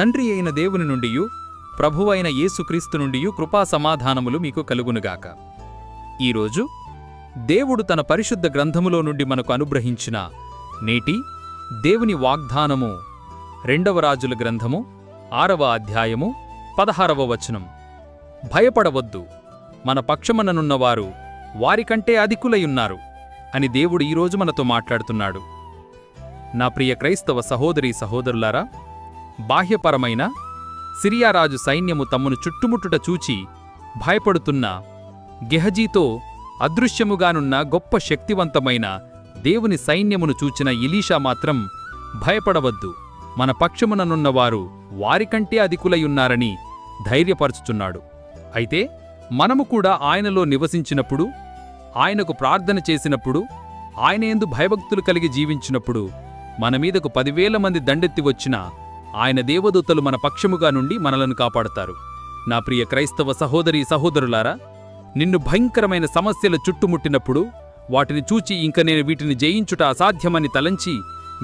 తండ్రి అయిన దేవుని నుండియు ప్రభువైన యేసుక్రీస్తు నుండియు కృపా సమాధానములు మీకు కలుగునుగాక. ఈరోజు దేవుడు తన పరిశుద్ధ గ్రంథములో నుండి మనకు అనుగ్రహించిన నేటి దేవుని వాగ్దానము రెండవ రాజుల గ్రంథము ఆరవ అధ్యాయము పదహారవ వచనం. భయపడవద్దు మన పక్షమననున్నవారు వారికంటే అధికులయున్నారు అని దేవుడు ఈరోజు మనతో మాట్లాడుతున్నాడు. నా ప్రియ క్రైస్తవ సహోదరీ సహోదరులారా బాహ్యపరమైన సిరియారాజు సైన్యము తమ్మును చుట్టుముట్టుట చూచి భయపడుతున్న గెహజీతో అదృశ్యముగానున్న గొప్ప శక్తివంతమైన దేవుని సైన్యమును చూచిన ఇలీషా మాత్రం భయపడవద్దు. మన పక్షముననున్నవారు వారికంటే అధికులయున్నారని ధైర్యపరుచుచున్నాడు. అయితే మనము కూడా ఆయనలో నివసించినప్పుడు ఆయనకు ప్రార్థన చేసినప్పుడు ఆయన ఎందు భయభక్తులు కలిగి జీవించినప్పుడు మన మీదకు పదివేల మంది దండెత్తి వచ్చినా ఆయన దేవదూతలు మన పక్షముగా నుండి మనలను కాపాడతారు. నా ప్రియ క్రైస్తవ సహోదరీ సహోదరులారా నిన్ను భయంకరమైన సమస్యలు చుట్టుముట్టినప్పుడు వాటిని చూచి ఇంక నేను వీటిని జయించుట అసాధ్యమని తలంచి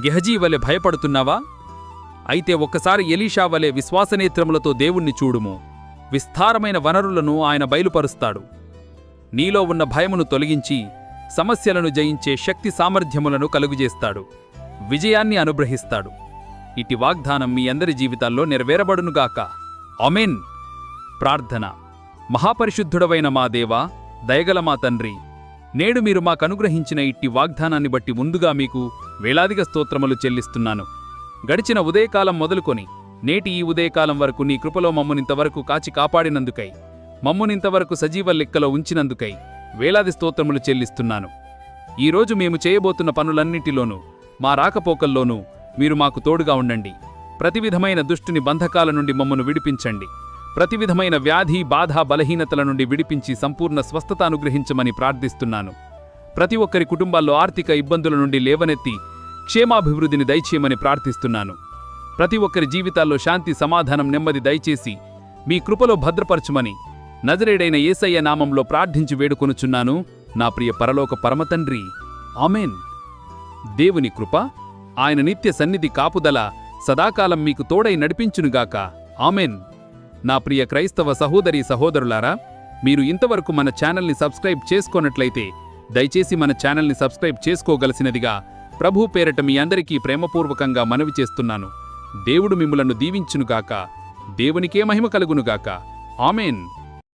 గెహజీ వలె భయపడుతున్నావా? అయితే ఒక్కసారి ఎలీషా వలె విశ్వాసనేత్రములతో దేవుణ్ణి చూడుము. విస్తారమైన వనరులను ఆయన బయలుపరుస్తాడు. నీలో ఉన్న భయమును తొలగించి సమస్యలను జయించే శక్తి సామర్థ్యములను కలుగుజేస్తాడు. విజయాన్ని అనుగ్రహిస్తాడు. ఇటి వాగ్దానం మీ అందరి జీవితాల్లో నెరవేరబడునుగాక అమెన్ ప్రార్థన. మహాపరిశుద్ధుడవైన మా దేవా దయగల మా తండ్రి నేడు మీరు మాకనుగ్రహించిన ఇట్టి వాగ్దానాన్ని బట్టి ముందుగా మీకు వేలాదిగా స్తోత్రములు చెల్లిస్తున్నాను. గడిచిన ఉదయకాలం మొదలుకొని నేటి ఈ ఉదయకాలం వరకు నీ కృపలో మమ్మునింతవరకు కాచి కాపాడినందుకై మమ్మునింతవరకు సజీవ లెక్కలో ఉంచినందుకై వేలాది స్తోత్రములు చెల్లిస్తున్నాను. ఈరోజు మేము చేయబోతున్న పనులన్నిటిలోనూ మా రాకపోకల్లోనూ మీరు మాకు తోడుగా ఉండండి. ప్రతి విధమైన దుష్టుని బంధకాల నుండి మమ్మను విడిపించండి. ప్రతి విధమైన వ్యాధి బాధ బలహీనతల నుండి విడిపించి సంపూర్ణ స్వస్థత అనుగ్రహించమని ప్రార్థిస్తున్నాను. ప్రతి ఒక్కరి కుటుంబాల్లో ఆర్థిక ఇబ్బందుల నుండి లేవనెత్తి క్షేమాభివృద్ధిని దయచేయమని ప్రార్థిస్తున్నాను. ప్రతి ఒక్కరి జీవితాల్లో శాంతి సమాధానం నెమ్మది దయచేసి మీ కృపలో భద్రపరచుమని నజరేడైన ఏసయ్య నామంలో ప్రార్థించి వేడుకొనుచున్నాను. నా ప్రియ పరలోక పరమతండ్రి ఆమెన్. దేవుని కృప ఆయన నిత్య సన్నిధి కాపుదల సదాకాలం మీకు తోడై నడిపించునుగాక. ఆమెన్. నా ప్రియ క్రైస్తవ సహోదరి సహోదరులారా మీరు ఇంతవరకు మన ఛానల్ని సబ్స్క్రైబ్ చేసుకోనట్లయితే దయచేసి మన ఛానల్ని సబ్స్క్రైబ్ చేసుకోగలసినదిగా ప్రభు పేరట మీ అందరికీ ప్రేమపూర్వకంగా మనవి చేస్తున్నాను. దేవుడు మిమ్మలను దీవించునుగాక. దేవునికే మహిమ కలుగునుగాక. ఆమెన్.